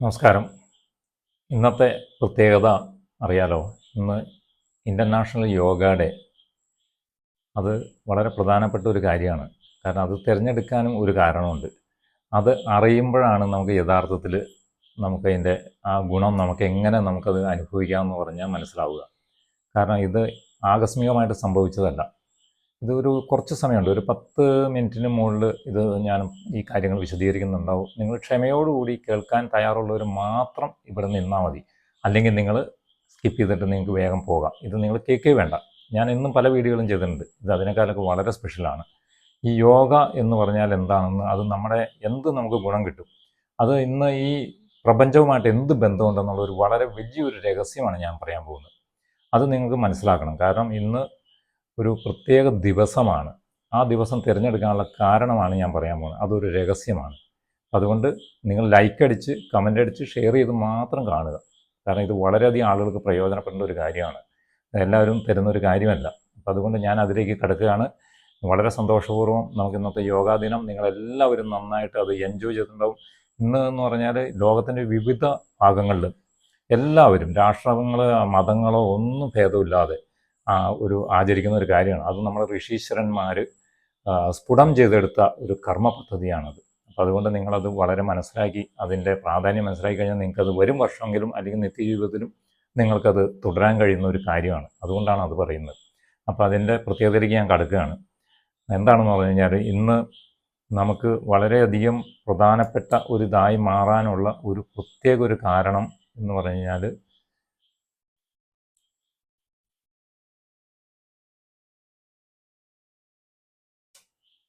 നമസ്കാരം. ഇന്നത്തെ പ്രത്യേകത അറിയാലോ? ഇന്ന് ഇന്റർനാഷണൽ യോഗ ഡേ അത് വളരെ പ്രധാനപ്പെട്ട ഒരു കാര്യമാണ്. കാരണം അത് തിരഞ്ഞെടുക്കാനും ഒരു കാരണമുണ്ട്. അത് അറിയുമ്പോഴാണ് നമുക്ക് യഥാർത്ഥത്തിൽ നമുക്കതിന്റെ ആ ഗുണം നമുക്ക് എങ്ങനെ നമുക്കത് അനുഭവിക്കാമെന്ന് പറഞ്ഞാൽ മനസ്സിലാവുക. കാരണം ഇത് ആകസ്മികമായിട്ട് സംഭവിച്ചതല്ല. ഇതൊരു കുറച്ച് സമയമുണ്ട്. ഒരു പത്ത് മിനിറ്റിന് മുകളിൽ ഇത് ഞാൻ ഈ കാര്യങ്ങൾ വിശദീകരിക്കുന്നുണ്ടാവും. നിങ്ങൾ ക്ഷമയോടുകൂടി കേൾക്കാൻ തയ്യാറുള്ളവർ മാത്രം ഇവിടെ നിന്നാൽ മതി. അല്ലെങ്കിൽ നിങ്ങൾ സ്കിപ്പ് ചെയ്തിട്ട് നിങ്ങൾക്ക് വേഗം പോകാം. ഇത് നിങ്ങൾ കേൾക്കേ വേണ്ട. ഞാൻ ഇന്നും പല വീഡിയോകളും ചെയ്തിട്ടുണ്ട്. ഇത് അതിനേക്കാളൊക്കെ വളരെ സ്പെഷ്യലാണ്. ഈ യോഗ എന്ന് പറഞ്ഞാൽ എന്താണെന്ന് അത് നമ്മുടെ എന്ത് നമുക്ക് ഗുണം കിട്ടും. അത് ഇന്ന് ഈ പ്രപഞ്ചവുമായിട്ട് എന്ത് ബന്ധമുണ്ടെന്നുള്ള ഒരു വളരെ വലിയൊരു രഹസ്യമാണ് ഞാൻ പറയാൻ പോകുന്നത്. അത് നിങ്ങൾക്ക് മനസ്സിലാക്കണം. കാരണം ഇന്ന് ഒരു പ്രത്യേക ദിവസമാണ്. ആ ദിവസം തിരഞ്ഞെടുക്കാനുള്ള കാരണമാണ് ഞാൻ പറയാൻ പോകുന്നത്. അതൊരു രഹസ്യമാണ്. അതുകൊണ്ട് നിങ്ങൾ ലൈക്ക് അടിച്ച് കമന്റ് അടിച്ച് ഷെയർ ചെയ്ത് മാത്രം കാണുക. കാരണം ഇത് വളരെയധികം ആളുകൾക്ക് പ്രയോജനപ്പെടേണ്ട ഒരു കാര്യമാണ്. എല്ലാവരും തരുന്ന ഒരു കാര്യമല്ല. അപ്പം അതുകൊണ്ട് ഞാൻ അതിലേക്ക് കിടക്കുകയാണ്. വളരെ സന്തോഷപൂർവം നമുക്ക് ഇന്നത്തെ യോഗാ ദിനം. നിങ്ങളെല്ലാവരും നന്നായിട്ട് അത് എൻജോയ് ചെയ്തിട്ടുണ്ടാവും. ഇന്ന് എന്ന് പറഞ്ഞാൽ ലോകത്തിന്റെ വിവിധ ഭാഗങ്ങളിൽ എല്ലാവരും രാഷ്ട്രങ്ങൾ മതങ്ങളോ ഒന്നും ഭേദമില്ലാതെ ഒരു ആചരിക്കുന്ന ഒരു കാര്യമാണ്. അത് നമ്മൾ ഋഷീശ്വരന്മാർ സ്ഫുടം ചെയ്തെടുത്ത ഒരു കർമ്മ പദ്ധതിയാണത്. അപ്പോൾ അതുകൊണ്ട് നിങ്ങളത് വളരെ മനസ്സിലാക്കി അതിന്റെ പ്രാധാന്യം മനസ്സിലാക്കി കഴിഞ്ഞാൽ നിങ്ങൾക്കത് വരും വർഷമെങ്കിലും അല്ലെങ്കിൽ നിത്യജീവിതത്തിലും നിങ്ങൾക്കത് തുടരാൻ കഴിയുന്ന ഒരു കാര്യമാണ്. അതുകൊണ്ടാണ് അത് പറയുന്നത്. അപ്പോൾ അതിന്റെ പ്രത്യേകതയിലേക്ക് ഞാൻ കടക്കുകയാണ്. എന്താണെന്ന് പറഞ്ഞു കഴിഞ്ഞാൽ ഇന്ന് നമുക്ക് വളരെയധികം പ്രധാനപ്പെട്ട ഒരു ഇതായി മാറാനുള്ള ഒരു പ്രത്യേക ഒരു കാരണം എന്ന് പറഞ്ഞു കഴിഞ്ഞാൽ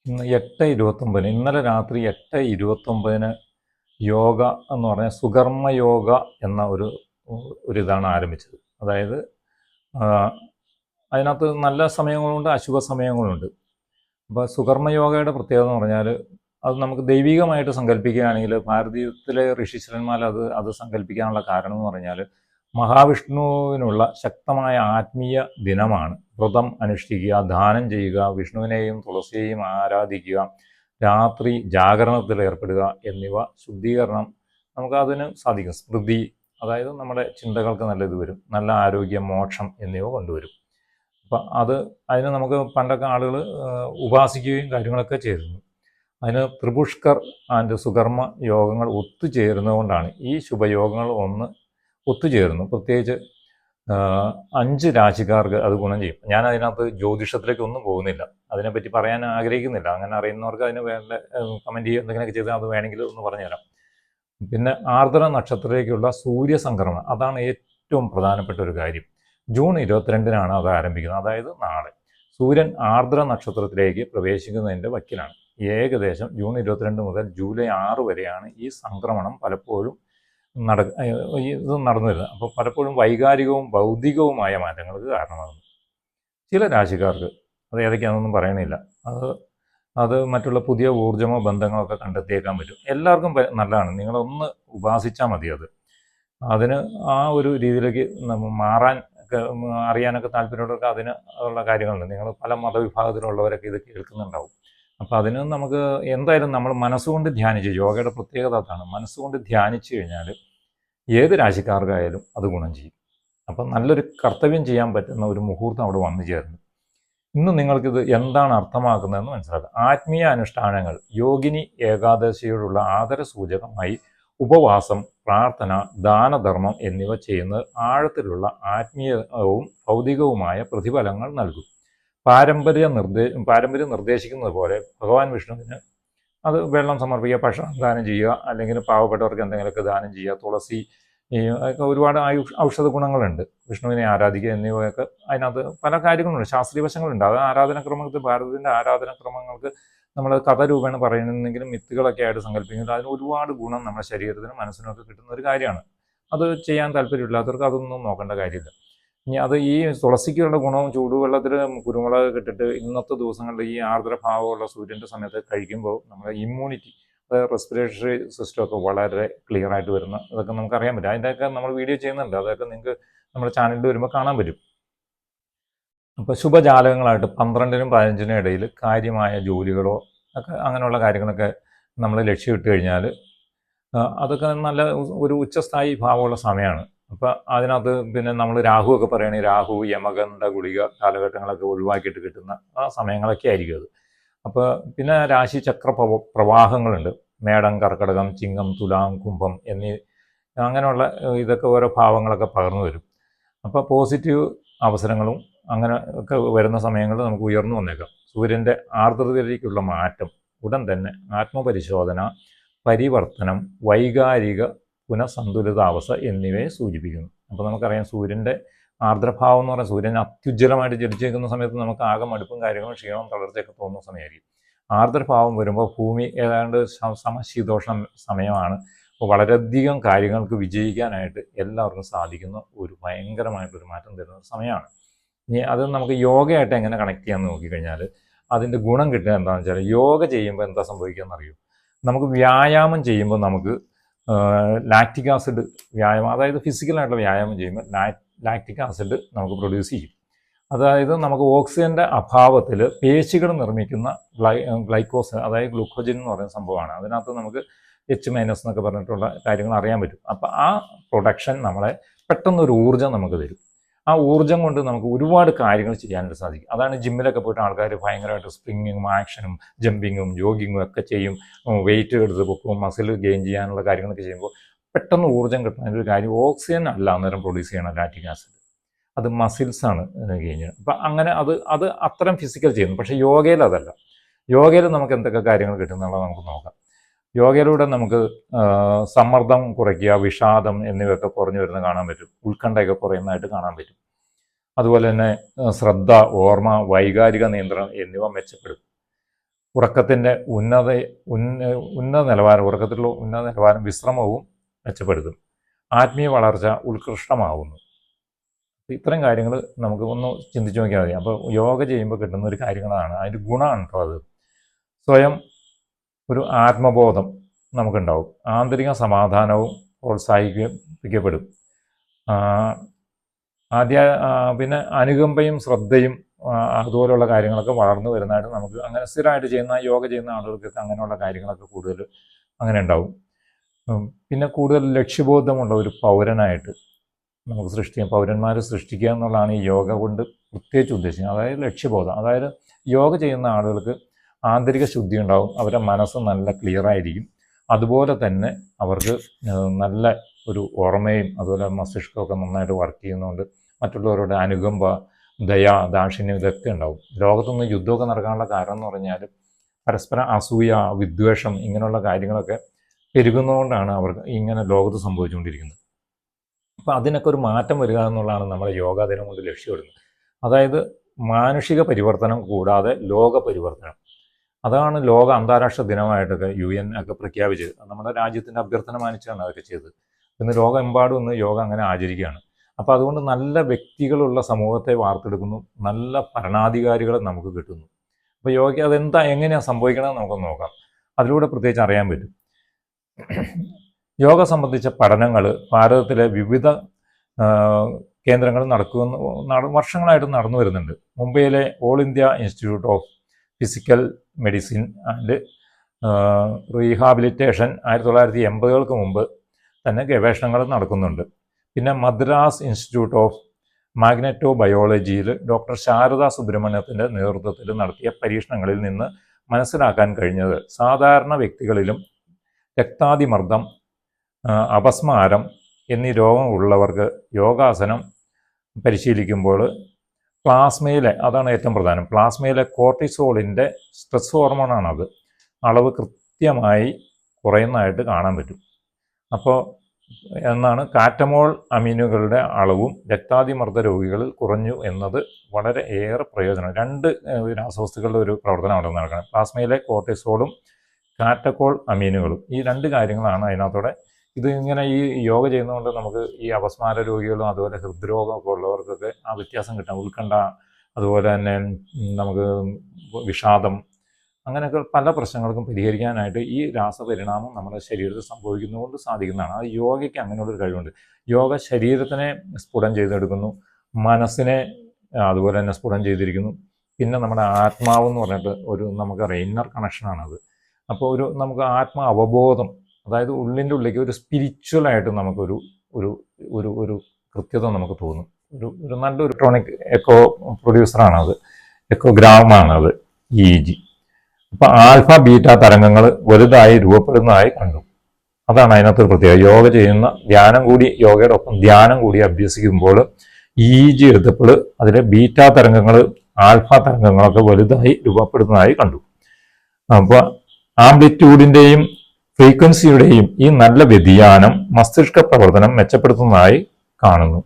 ഇന്ന് എട്ട് ഇരുപത്തൊമ്പതിന് ഇന്നലെ രാത്രി എട്ട് ഇരുപത്തൊമ്പതിന് യോഗ എന്ന് പറഞ്ഞാൽ സുകർമ്മ യോഗ എന്ന ഒരു ഒരു ഇതാണ് ആരംഭിച്ചത്. അതായത് അതിനകത്ത് നല്ല സമയങ്ങളുണ്ട് അശുഭ സമയങ്ങളുണ്ട്. അപ്പോൾ സുകർമ്മ യോഗയുടെ പ്രത്യേകത എന്ന് പറഞ്ഞാൽ അത് നമുക്ക് ദൈവികമായിട്ട് സങ്കല്പിക്കുകയാണെങ്കിൽ ഭാരതീയത്തിലെ ഋഷിശ്വരന്മാർ അത് അത് സങ്കല്പിക്കാനുള്ള കാരണം എന്ന് പറഞ്ഞാൽ മഹാവിഷ്ണുവിനുള്ള ശക്തമായ ആത്മീയ ദിനമാണ്. വ്രതം അനുഷ്ഠിക്കുക ദാനം ചെയ്യുക വിഷ്ണുവിനെയും തുളസിയെയും ആരാധിക്കുക രാത്രി ജാഗരണത്തിൽ ഏർപ്പെടുക എന്നിവ ശുദ്ധീകരണം നമുക്ക് അതിന് സാധിക്കും. സ്മൃതി അതായത് നമ്മുടെ ചിന്തകൾക്ക് നല്ല ഇത് വരും. നല്ല ആരോഗ്യം മോക്ഷം എന്നിവ കൊണ്ടുവരും. അപ്പം അത് അതിന് നമുക്ക് പണ്ടൊക്കെ ആളുകൾ ഉപാസിക്കുകയും കാര്യങ്ങളൊക്കെ ചെയ്തിരുന്നു. അതിന് ത്രിപുഷ്കർ ആൻഡ് സുകർമ്മ യോഗങ്ങൾ ഒത്തുചേരുന്നതുകൊണ്ടാണ് ഈ ശുഭയോഗങ്ങൾ ഒന്ന് ഒത്തുചേരുന്നു. പ്രത്യേകിച്ച് അഞ്ച് രാശിക്കാർക്ക് അത് ഗുണം ചെയ്യും. ഞാൻ അതിനകത്ത് ജ്യോതിഷത്തിലേക്ക് ഒന്നും പോകുന്നില്ല. അതിനെപ്പറ്റി പറയാൻ ആഗ്രഹിക്കുന്നില്ല. അങ്ങനെ അറിയുന്നവർക്ക് അതിന് വേണ്ട കമന്റ് ചെയ്യുക എന്തെങ്കിലുമൊക്കെ ചെയ്താൽ അത് വേണമെങ്കിൽ ഒന്ന് പറഞ്ഞുതരാം പിന്നെ ആർദ്ര നക്ഷത്രത്തിലേക്കുള്ള സൂര്യസംക്രമണം. അതാണ് ഏറ്റവും പ്രധാനപ്പെട്ട ഒരു കാര്യം. ജൂൺ ഇരുപത്തിരണ്ടിനാണ് അത് ആരംഭിക്കുന്നത്. അതായത് നാളെ. സൂര്യൻ ആർദ്ര നക്ഷത്രത്തിലേക്ക് പ്രവേശിക്കുന്നതിന്റെ വക്കിലാണ്. ഏകദേശം ജൂൺ ഇരുപത്തിരണ്ട് മുതൽ ജൂലൈ ആറ് വരെയാണ് ഈ സംക്രമണം പലപ്പോഴും നട ഇതും ഇത് നടന്നു അപ്പോൾ പലപ്പോഴും വൈകാരികവും ഭൗതികവുമായ മാറ്റങ്ങൾക്ക് കാരണമാകുന്നു. ചില രാശിക്കാർക്ക് അത് ഏതൊക്കെയാണെന്നൊന്നും പറയണില്ല. അത് അത് മറ്റുള്ള പുതിയ ഊർജമോ ബന്ധങ്ങളോ ഒക്കെ കണ്ടെത്തിയേക്കാൻ പറ്റും. എല്ലാവർക്കും നല്ലതാണ്. നിങ്ങളൊന്ന് ഉപാസിച്ചാൽ മതി അത്. അതിന് ആ ഒരു രീതിയിലേക്ക് മാറാൻ അറിയാനൊക്കെ താല്പര്യമുള്ളവർക്ക് അതിന് ഉള്ള കാര്യങ്ങളുണ്ട്. നിങ്ങൾ പല മതവിഭാഗത്തിലുള്ളവരൊക്കെ ഇത് കേൾക്കുന്നുണ്ടാവും. അപ്പോൾ അതിന് നമുക്ക് എന്തായാലും നമ്മൾ മനസ്സുകൊണ്ട് ധ്യാനിച്ച് യോഗയുടെ പ്രത്യേകത അതാണ്. മനസ്സുകൊണ്ട് ധ്യാനിച്ചു കഴിഞ്ഞാൽ ഏത് രാശിക്കാർക്കായാലും അത് ഗുണം ചെയ്യും. അപ്പം നല്ലൊരു കർത്തവ്യം ചെയ്യാൻ പറ്റുന്ന ഒരു മുഹൂർത്തം അവിടെ വന്നു ചേർന്നു. ഇന്ന് നിങ്ങൾക്കിത് എന്താണ് അർത്ഥമാക്കുന്നതെന്ന് മനസ്സിലാക്കുക ആത്മീയ അനുഷ്ഠാനങ്ങൾ യോഗിനി ഏകാദശിയോടുള്ള ആദര സൂചകമായി ഉപവാസം പ്രാർത്ഥന ദാനധർമ്മം എന്നിവ ചെയ്യുന്നത് ആഴത്തിലുള്ള ആത്മീയവും ഭൗതികവുമായ പ്രതിഫലങ്ങൾ നൽകും. പാരമ്പര്യ നിർദ്ദേ പാരമ്പര്യം നിർദ്ദേശിക്കുന്നത് പോലെ ഭഗവാൻ വിഷ്ണുവിന് അത് വെള്ളം സമർപ്പിക്കുക ഭക്ഷണം ദാനം ചെയ്യുക അല്ലെങ്കിൽ പാവപ്പെട്ടവർക്ക് എന്തെങ്കിലുമൊക്കെ ദാനം ചെയ്യുക തുളസി അതൊക്കെ ഒരുപാട് ആയു ഔഷധ ഗുണങ്ങളുണ്ട്. വിഷ്ണുവിനെ ആരാധിക്കുക എന്നിവയൊക്കെ അതിനകത്ത് പല കാര്യങ്ങളുണ്ട്. ശാസ്ത്രീയ വശങ്ങളുണ്ട്. അത് ആരാധനക്രമത്തിൽ ഭാരതത്തിന്റെ ആരാധനാക്രമങ്ങൾക്ക് നമ്മൾ കഥ രൂപേണ പറയുന്നെങ്കിലും മിത്തുകളൊക്കെ ആയിട്ട് സങ്കല്പിക്കുന്നത് അതിന് ഒരുപാട് ഗുണം നമ്മുടെ ശരീരത്തിനും മനസ്സിനും ഒക്കെ കിട്ടുന്ന ഒരു കാര്യമാണ്. അത് ചെയ്യാൻ താല്പര്യമില്ലാത്തവർക്ക് അതൊന്നും നോക്കേണ്ട കാര്യമില്ല. അത് ഈ തുളസിക്കുള്ള ഗുണവും ചൂടുവെള്ളത്തിൽ കുരുമുളക് ഇട്ടിട്ട് ഇന്നത്തെ ദിവസങ്ങളിൽ ഈ ആർദ്രഭാവമുള്ള സൂര്യന്റെ സമയത്ത് കഴിക്കുമ്പോൾ നമ്മുടെ ഇമ്മ്യൂണിറ്റി റെസ്പിറേറ്ററി സിസ്റ്റമൊക്കെ വളരെ ക്ലിയർ ആയിട്ട് വരുന്ന ഇതൊക്കെ നമുക്ക് അറിയാൻ പറ്റും. അതിന്റെയൊക്കെ നമ്മൾ വീഡിയോ ചെയ്യുന്നുണ്ട്. അതൊക്കെ നിങ്ങൾക്ക് നമ്മുടെ ചാനലിൽ വരുമ്പോൾ കാണാൻ പറ്റും. അപ്പോൾ ശുഭജാലകങ്ങളായിട്ട് പന്ത്രണ്ടിനും പതിനഞ്ചിനും ഇടയിൽ കാര്യമായ ജോലികളോ ഒക്കെ അങ്ങനെയുള്ള കാര്യങ്ങളൊക്കെ നമ്മൾ ലക്ഷ്യമിട്ട് കഴിഞ്ഞാൽ അതൊക്കെ നല്ല ഒരു ഉച്ചസ്ഥായി ഭാവമുള്ള സമയമാണ്. അപ്പോൾ അതിനകത്ത് പിന്നെ നമ്മൾ രാഹു ഒക്കെ പറയുകയാണെങ്കിൽ രാഹു യമകന്ധ ഗുളിക കാലഘട്ടങ്ങളൊക്കെ ഒഴിവാക്കിയിട്ട് കിട്ടുന്ന ആ സമയങ്ങളൊക്കെ ആയിരിക്കും അത്. അപ്പോൾ പിന്നെ രാശി ചക്ര പ്രവ- പ്രവാഹങ്ങളുണ്ട്. മേടം കർക്കടകം ചിങ്ങം തുലാം കുംഭം എന്നീ അങ്ങനെയുള്ള ഇതൊക്കെ ഓരോ ഭാവങ്ങളൊക്കെ പകർന്നു വരും. അപ്പോൾ പോസിറ്റീവ് അവസരങ്ങളും അങ്ങനെ ഒക്കെ വരുന്ന സമയങ്ങളിൽ നമുക്ക് ഉയർന്നു വന്നേക്കാം. സൂര്യന്റെ ആർദ്രതയിലേക്കുള്ള മാറ്റം ഉടൻ തന്നെ ആത്മപരിശോധന പരിവർത്തനം വൈകാരിക പുനഃസന്തുലിതാവസ്ഥ എന്നിവയെ സൂചിപ്പിക്കുന്നു. അപ്പോൾ നമുക്കറിയാം സൂര്യന്റെ ആർദ്രഭാവം എന്ന് പറയുന്നത് സൂര്യൻ അത്യുജ്വലമായിട്ട് ജലിച്ചേക്കുന്ന സമയത്ത് നമുക്ക് ആകെ മടുപ്പും കാര്യങ്ങളും ക്ഷീണവും തളർച്ചയൊക്കെ തോന്നുന്ന സമയമായിരിക്കും. ആർദ്രഭാവം വരുമ്പോൾ ഭൂമി ഏതാണ്ട് സമശീതോഷണ സമയമാണ്. അപ്പോൾ വളരെയധികം കാര്യങ്ങൾക്ക് വിജയിക്കാനായിട്ട് എല്ലാവർക്കും സാധിക്കുന്ന ഒരു ഭയങ്കരമായിട്ടൊരു മാറ്റം തരുന്ന സമയമാണ്. ഇനി അത് നമുക്ക് യോഗയായിട്ട് എങ്ങനെ കണക്ട് ചെയ്യാമെന്ന് നോക്കിക്കഴിഞ്ഞാൽ അതിന്റെ ഗുണം കിട്ടുക എന്താണെന്ന് വെച്ചാൽ യോഗ ചെയ്യുമ്പോൾ എന്താ സംഭവിക്കുക എന്നറിയൂ? നമുക്ക് വ്യായാമം ചെയ്യുമ്പോൾ നമുക്ക് ലാക്റ്റിക് ആസിഡ് വ്യായാമം അതായത് ഫിസിക്കലായിട്ടുള്ള വ്യായാമം ചെയ്യുമ്പോൾ ലാക്റ്റിക് ആസിഡ് നമുക്ക് പ്രൊഡ്യൂസ് ചെയ്യും. അതായത് നമുക്ക് ഓക്സിജന്റെ അഭാവത്തിൽ പേശികൾ നിർമ്മിക്കുന്ന ഗ്ലൈ ഗ്ലൈക്കോസ് അതായത് ഗ്ലൂക്കോജൻ എന്ന് പറയുന്ന സംഭവമാണ്. അതിനകത്ത് നമുക്ക് എച്ച് മൈനസ് എന്നൊക്കെ പറഞ്ഞിട്ടുള്ള കാര്യങ്ങൾ അറിയാൻ പറ്റും. അപ്പോൾ ആ പ്രൊഡക്ഷൻ നമ്മളെ പെട്ടെന്നൊരു ഊർജം നമുക്ക് തരും. ആ ഊർജം കൊണ്ട് നമുക്ക് ഒരുപാട് കാര്യങ്ങൾ ചെയ്യാനായിട്ട് സാധിക്കും. അതാണ് ജിമ്മിലൊക്കെ പോയിട്ട് ആൾക്കാർ ഭയങ്കരമായിട്ട് സ്പ്രിങ്ങിങ്ങും ആക്ഷനും ജമ്പിങ്ങും ജോഗിങ്ങും ഒക്കെ ചെയ്യും. വെയിറ്റ് എടുത്ത് പൊക്കും മസിൽ ഗെയിൻ ചെയ്യാനുള്ള കാര്യങ്ങളൊക്കെ ചെയ്യുമ്പോൾ പെട്ടെന്ന് ഊർജം കിട്ടുന്നതിന്റെ ഒരു കാര്യം ഓക്സിജൻ അല്ല അന്നേരം പ്രൊഡ്യൂസ് ചെയ്യണം ലാറ്റിക് ആസിഡ് അത് മസിൽസാണ് ഗെയിൻ ചെയ്യുന്നത് അപ്പം അങ്ങനെ അത് അത് അത്തരം ഫിസിക്കൽ ചെയ്യുന്നു. പക്ഷേ യോഗയിൽ അതല്ല. യോഗയിൽ നമുക്ക് എന്തൊക്കെ കാര്യങ്ങൾ കിട്ടുന്നുള്ളത് നമുക്ക് നോക്കാം. യോഗയിലൂടെ നമുക്ക് സമ്മർദ്ദം കുറയ്ക്കുക വിഷാദം എന്നിവയൊക്കെ കുറഞ്ഞു വരുന്നത് കാണാൻ പറ്റും. ഉത്കണ്ഠയൊക്കെ കുറയുന്നതായിട്ട് കാണാൻ പറ്റും. അതുപോലെ തന്നെ ശ്രദ്ധ ഓർമ്മ വൈകാരിക നിയന്ത്രണം എന്നിവ മെച്ചപ്പെടും. ഉറക്കത്തിന്റെ ഉന്നത ഉന്ന ഉന്നത നിലവാരം ഉറക്കത്തിലുള്ള ഉന്നത നിലവാരം വിശ്രമവും മെച്ചപ്പെടുത്തും. ആത്മീയ വളർച്ച ഉത്കൃഷ്ടമാവുന്നു. ഇത്തരം കാര്യങ്ങൾ നമുക്ക് ഒന്ന് ചിന്തിച്ചു നോക്കിയാൽ മതി. അപ്പോൾ യോഗ ചെയ്യുമ്പോൾ കിട്ടുന്ന ഒരു കാര്യങ്ങളാണ്. അതിന്റെ ഗുണമാണ് കേട്ടോ അത്. സ്വയം ഒരു ആത്മബോധം നമുക്കുണ്ടാവും. ആന്തരിക സമാധാനവും പ്രോത്സാഹിപ്പിക്കപ്പെടും. ആദ്യ പിന്നെ അനുകമ്പയും ശ്രദ്ധയും അതുപോലെയുള്ള കാര്യങ്ങളൊക്കെ വളർന്നു വരുന്നതായിട്ട് നമുക്ക് അങ്ങനെ സ്ഥിരമായിട്ട് ചെയ്യുന്ന യോഗ ചെയ്യുന്ന ആളുകൾക്കൊക്കെ അങ്ങനെയുള്ള കാര്യങ്ങളൊക്കെ കൂടുതൽ അങ്ങനെ ഉണ്ടാവും. പിന്നെ കൂടുതൽ ലക്ഷ്യബോധമുള്ള ഒരു പൗരനായിട്ട് നമുക്ക് സൃഷ്ടിക്കാം പൗരന്മാരെ സൃഷ്ടിക്കുക എന്നുള്ളതാണ് ഈ യോഗ കൊണ്ട് പ്രത്യേകിച്ച് ഉദ്ദേശിക്കുന്നത്. അതായത് ലക്ഷ്യബോധം. അതായത് യോഗ ചെയ്യുന്ന ആളുകൾക്ക് ആന്തരിക ശുദ്ധി ഉണ്ടാവും അവരുടെ മനസ്സ് നല്ല ക്ലിയർ ആയിരിക്കും. അതുപോലെ തന്നെ അവർക്ക് നല്ല ഒരു ഓർമ്മയും അതുപോലെ മസ്തിഷ്കമൊക്കെ നന്നായിട്ട് വർക്ക് ചെയ്യുന്നതുകൊണ്ട് മറ്റുള്ളവരുടെ അനുകമ്പ ദയ ദാക്ഷിണ്യം ഇതൊക്കെ ഉണ്ടാവും. ലോകത്തൊന്ന് യുദ്ധമൊക്കെ നടക്കാനുള്ള കാരണം എന്ന് പറഞ്ഞാൽ പരസ്പരം അസൂയ വിദ്വേഷം ഇങ്ങനെയുള്ള കാര്യങ്ങളൊക്കെ പെരുകുന്നതുകൊണ്ടാണ് അവർക്ക് ഇങ്ങനെ ലോകത്ത് സംഭവിച്ചുകൊണ്ടിരിക്കുന്നത്. അപ്പോൾ അതിനൊക്കെ ഒരു മാറ്റം വരിക എന്നുള്ളതാണ് നമ്മുടെ യോഗ ദിനം കൊണ്ട് ലക്ഷ്യമിടുന്നത്. അതായത് മാനുഷിക പരിവർത്തനം കൂടാതെ ലോക പരിവർത്തനം. അതാണ് ലോക അന്താരാഷ്ട്ര ദിനമായിട്ടൊക്കെ യു എൻ ഒക്കെ പ്രഖ്യാപിച്ചത്. നമ്മുടെ രാജ്യത്തിന്റെ അഭ്യർത്ഥന മാനിച്ചാണ് അതൊക്കെ ചെയ്തത്. ഇന്ന് ലോകമെമ്പാടും ഇന്ന് യോഗ അങ്ങനെ ആചരിക്കുകയാണ്. അപ്പോൾ അതുകൊണ്ട് നല്ല വ്യക്തികളുള്ള സമൂഹത്തെ വാർത്തെടുക്കുന്നു. നല്ല ഭരണാധികാരികളെ നമുക്ക് കിട്ടുന്നു. അപ്പോൾ യോഗ അതെന്താ എങ്ങനെയാണ് സംഭവിക്കണമെന്ന് നമുക്ക് നോക്കാം. അതിലൂടെ പ്രത്യേകിച്ച് അറിയാൻ പറ്റും. യോഗ സംബന്ധിച്ച പഠനങ്ങൾ ഭാരതത്തിലെ വിവിധ കേന്ദ്രങ്ങൾ നടക്കുമെന്ന് നട- വർഷങ്ങളായിട്ട് നടന്നു വരുന്നുണ്ട്. മുംബൈയിലെ All India Institute of Physical Medicine and Rehabilitation ആയിരത്തി തൊള്ളായിരത്തി എൺപതുകൾക്ക് മുമ്പ് തന്നെ ഗവേഷണങ്ങൾ നടക്കുന്നുണ്ട്. പിന്നെ മദ്രാസ് ഇൻസ്റ്റിറ്റ്യൂട്ട് ഓഫ് മാഗ്നറ്റോ ബയോളജിയിൽ ഡോക്ടർ ശാരദ സുബ്രഹ്മണ്യത്തിന്റെ നേതൃത്വത്തിൽ നടത്തിയ പരീക്ഷണങ്ങളിൽ നിന്ന് മനസ്സിലാക്കാൻ കഴിഞ്ഞത് സാധാരണ വ്യക്തികളിലും രക്താതിമർദ്ദം അപസ്മാരം എന്നീ രോഗമുള്ളവർക്ക് യോഗാസനം പരിശീലിക്കുമ്പോൾ പ്ലാസ്മയിലെ അതാണ് ഏറ്റവും പ്രധാനം. പ്ലാസ്മയിലെ കോർട്ടിസോളിന്റെ സ്ട്രെസ് ഹോർമോണാണത്. അളവ് കൃത്യമായി കുറയുന്നതായിട്ട് കാണാൻ പറ്റും. അപ്പോൾ എന്നാണ് കാറ്റമോൾ അമീനുകളുടെ അളവും രക്താതിമർദ്ദ രോഗികളിൽ കുറഞ്ഞു എന്നത് വളരെ ഏറെ പ്രയോജനം. രണ്ട് രാസവസ്തുക്കളുടെ ഒരു പ്രവർത്തനം അവിടെ നടക്കണം. പ്ലാസ്മയിലെ കോർട്ടിസോളും കാറ്റക്കോൾ അമീനുകളും. ഈ രണ്ട് കാര്യങ്ങളാണ് അതിനകത്തൂടെ ഇത് ഇങ്ങനെ ഈ യോഗ ചെയ്യുന്നതുകൊണ്ട് നമുക്ക് ഈ അപസ്മാര രോഗികളും അതുപോലെ ഹൃദ്രോഗമൊക്കെ ഉള്ളവർക്കൊക്കെ ആ വ്യത്യാസം കിട്ടാം ഉത്കണ്ഠ അതുപോലെ തന്നെ നമുക്ക് വിഷാദം അങ്ങനെയൊക്കെ പല പ്രശ്നങ്ങൾക്കും പരിഹരിക്കാനായിട്ട് ഈ രാസപരിണാമം നമ്മുടെ ശരീരത്തിൽ സംഭവിക്കുന്നതുകൊണ്ട് സാധിക്കുന്നതാണ്. അത് യോഗയ്ക്ക് അങ്ങനെയുള്ളൊരു കഴിവുണ്ട്. യോഗ ശരീരത്തിനെ സ്ഫുടം ചെയ്തെടുക്കുന്നു മനസ്സിനെ അതുപോലെ തന്നെ സ്ഫുടം ചെയ്തിരിക്കുന്നു. പിന്നെ നമ്മുടെ ആത്മാവ് എന്ന് പറഞ്ഞിട്ട് ഒരു നമുക്കറിയാം ഇന്നർ കണക്ഷനാണത് അപ്പോൾ ഒരു നമുക്ക് ആത്മ അവബോധം അതായത് ഉള്ളിന്റെ ഉള്ളിലേക്ക് ഒരു സ്പിരിച്വലായിട്ട് നമുക്കൊരു ഒരു ഒരു ഒരു കൃത്യത നമുക്ക് തോന്നും. ഒരു ഒരു നല്ല ഇലക്ട്രോണിക് എക്കോ പ്രൊഡ്യൂസറാണ് അത് എക്കോഗ്രാമാണ് അത് ഇ ജി അപ്പം ആൽഫ ബീറ്റ തരംഗങ്ങൾ വലുതായി രൂപപ്പെടുന്നതായി കണ്ടു. അതാണ് അതിനകത്ത് ഒരു പ്രത്യേകത. യോഗ ചെയ്യുന്ന ധ്യാനം കൂടി യോഗയുടെ ഒപ്പം ധ്യാനം കൂടി അഭ്യസിക്കുമ്പോൾ ഇ ജി എടുത്തപ്പോൾ അതിലെ ബീറ്റ തരംഗങ്ങൾ ആൽഫ തരംഗങ്ങളൊക്കെ വലുതായി രൂപപ്പെടുന്നതായി കണ്ടു. അപ്പോൾ ആംപ്ലിറ്റ്യൂഡിന്റെയും ഫ്രീക്വൻസിയുടെയും ഈ നല്ല വ്യതിയാനം മസ്തിഷ്ക പ്രവർത്തനം മെച്ചപ്പെടുത്തുന്നതായി കാണുന്നു.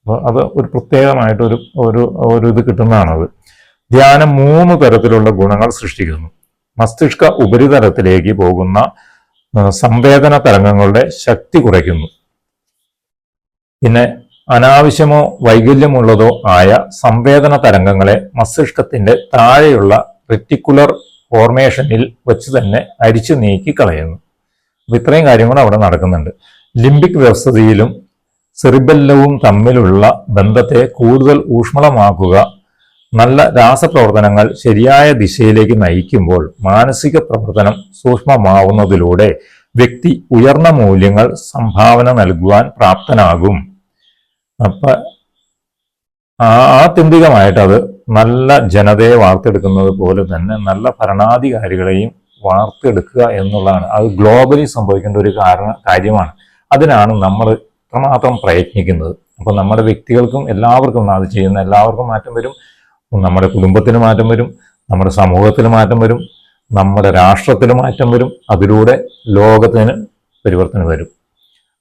അപ്പോൾ അത് ഒരു പ്രത്യേകമായിട്ട് ഒരു ഒരു ഒരു ഇത് കിട്ടുന്നതാണത്. ധ്യാനം മൂന്ന് തരത്തിലുള്ള ഗുണങ്ങൾ സൃഷ്ടിക്കുന്നു. മസ്തിഷ്ക ഉപരിതലത്തിലേക്ക് പോകുന്ന സംവേദന തരംഗങ്ങളുടെ ശക്തി കുറയ്ക്കുന്നു. പിന്നെ അനാവശ്യമോ വൈകല്യമുള്ളതോ ആയ സംവേദന തരംഗങ്ങളെ മസ്തിഷ്കത്തിന്റെ താഴെയുള്ള റെറ്റിക്കുലർ ഫോർമേഷനിൽ വെച്ച് തന്നെ അരിച്ചു നീക്കി കളയുന്നു. അപ്പം ഇത്രയും കാര്യങ്ങൾ അവിടെ നടക്കുന്നുണ്ട്. ലിംബിക് വ്യവസ്ഥയിലും സെറിബെല്ലവും തമ്മിലുള്ള ബന്ധത്തെ കൂടുതൽ ഊഷ്മളമാക്കുക നല്ല രാസപ്രവർത്തനങ്ങൾ ശരിയായ ദിശയിലേക്ക് നയിക്കുമ്പോൾ മാനസിക പ്രവർത്തനം സൂക്ഷ്മമാവുന്നതിലൂടെ വ്യക്തി ഉയർന്ന മൂല്യങ്ങൾ സംഭാവന നൽകുവാൻ പ്രാപ്തനാകും. അപ്പം ആ- ആത്യന്തികമായിട്ട് അത് നല്ല ജനതയെ വാർത്തെടുക്കുന്നത് പോലെ തന്നെ നല്ല ഭരണാധികാരികളെയും വാർത്തെടുക്കുക എന്നുള്ളതാണ്. അത് ഗ്ലോബലി സംഭവിക്കേണ്ട ഒരു കാരണ കാര്യമാണ്. അതിനാണ് നമ്മൾ ഇത്രമാത്രം പ്രയത്നിക്കുന്നത്. അപ്പം നമ്മുടെ വ്യക്തികൾക്കും എല്ലാവർക്കും അത് ചെയ്യുന്ന എല്ലാവർക്കും മാറ്റം വരും. നമ്മുടെ കുടുംബത്തിന് മാറ്റം വരും. നമ്മുടെ സമൂഹത്തിന് മാറ്റം വരും. നമ്മുടെ രാഷ്ട്രത്തിന് മാറ്റം വരും. അതിലൂടെ ലോകത്തിന് പരിവർത്തനം വരും.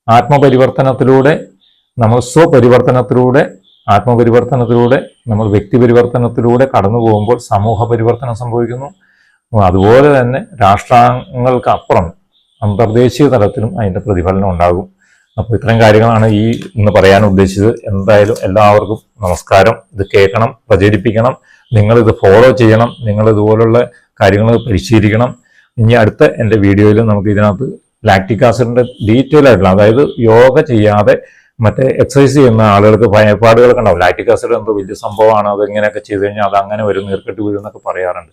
ആത്മപരിവർത്തനത്തിലൂടെ നമ്മൾ സ്വപരിവർത്തനത്തിലൂടെ ആത്മപരിവർത്തനത്തിലൂടെ നമ്മൾ വ്യക്തി പരിവർത്തനത്തിലൂടെ കടന്നു പോകുമ്പോൾ സമൂഹ പരിവർത്തനം സംഭവിക്കുന്നു അതുപോലെ തന്നെ രാഷ്ട്രങ്ങൾക്കപ്പുറം അന്തർദേശീയ തലത്തിലും അതിന്റെ പ്രതിഫലനം ഉണ്ടാകും. അപ്പോൾ ഇത്തരം കാര്യങ്ങളാണ് ഈ ഇന്ന് പറയാൻ ഉദ്ദേശിച്ചത്. എന്തായാലും എല്ലാവർക്കും നമസ്കാരം. ഇത് കേൾക്കണം പ്രചരിപ്പിക്കണം. നിങ്ങളിത് ഫോളോ ചെയ്യണം. നിങ്ങൾ ഇതുപോലുള്ള കാര്യങ്ങൾ പരിശീലിക്കണം. ഇനി അടുത്ത എന്റെ വീഡിയോയിൽ നമുക്ക് ഇതിനകത്ത് ലാക്റ്റിക് ആസിഡിന്റെ ഡീറ്റെയിൽ ആയിട്ടുള്ള അതായത് യോഗ ചെയ്യാതെ മറ്റേ എക്സസൈസ് ചെയ്യുന്ന ആളുകൾക്ക് ഭയപ്പാടുകളൊക്കെ ഉണ്ടാവും. ലാറ്റിക് ആസിഡ് എന്തോ വലിയ സംഭവമാണ്? അത് ചെയ്ത് കഴിഞ്ഞാൽ അത് അങ്ങനെ വരും നീർക്കെട്ട് വീഴും എന്നൊക്കെ പറയാറുണ്ട്.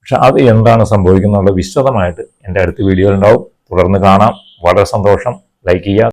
പക്ഷെ അത് എന്താണ് സംഭവിക്കുന്നുള്ള വിശദമായിട്ട് എന്റെ അടുത്ത വീഡിയോയിൽ ഉണ്ടാവും. തുടർന്ന് കാണാം. വളരെ സന്തോഷം. ലൈക്ക് ചെയ്യുക